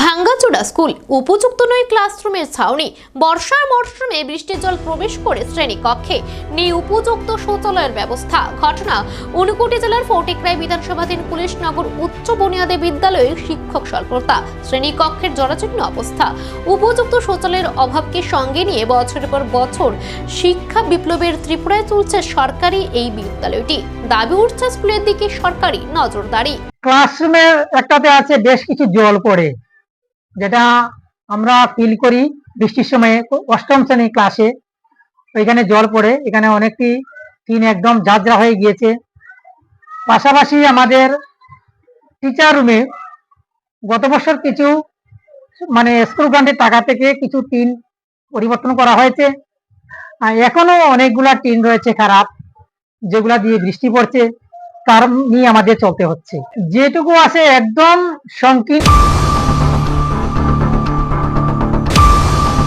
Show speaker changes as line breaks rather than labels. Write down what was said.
ভাঙ্গাচোড়া school, উপযুক্ত নয় ক্লাসরুমের ছাউনি, বর্ষার মরশুমে বৃষ্টির জল প্রবেশ করে শ্রেণীকক্ষে নেই উপযুক্ত শৌচালয়ের ব্যবস্থা। ঘটনা ঊনকোটি জেলার ফটিকরাই বিধানসভাধীন পুলিশ নগর উচ্চ বুনিয়াদী বিদ্যালয়ে শিক্ষক স্বল্পতা শ্রেণীকক্ষের জরাজীর্ণ অবস্থা। উপযুক্ত শৌচালয়ের অভাবকে সঙ্গে নিয়ে বছরের পর বছর শিক্ষা বিপ্লবের ত্রিপুরায় চলছে সরকারি এই বিদ্যালয়টি। দাবি উঠছে স্কুলের দিকে সরকারি নজরদারি।
ক্লাসরুমের একটাতে আছে বেশ কিছু জল পড়ে। যেটা আমরা ফিল করি বৃষ্টির সময়ে। অষ্টম শ্রেণি ক্লাসে ওইখানে জল পড়ে, এখানে অনেকটি টিন একদম ঝাঁঝরা হয়ে গিয়েছে। পাশাপাশি আমাদের টিচার রুমে গত বছর কিছু মানে স্কুল গ্রান্টের টাকা থেকে কিছু টিন পরিবর্তন করা হয়েছে। এখনও অনেকগুলা টিন রয়েছে খারাপ, যেগুলা দিয়ে বৃষ্টি পড়ছে, তার নিয়ে আমাদের চলতে হচ্ছে। যেটুকু আছে একদম সংকীর্ণ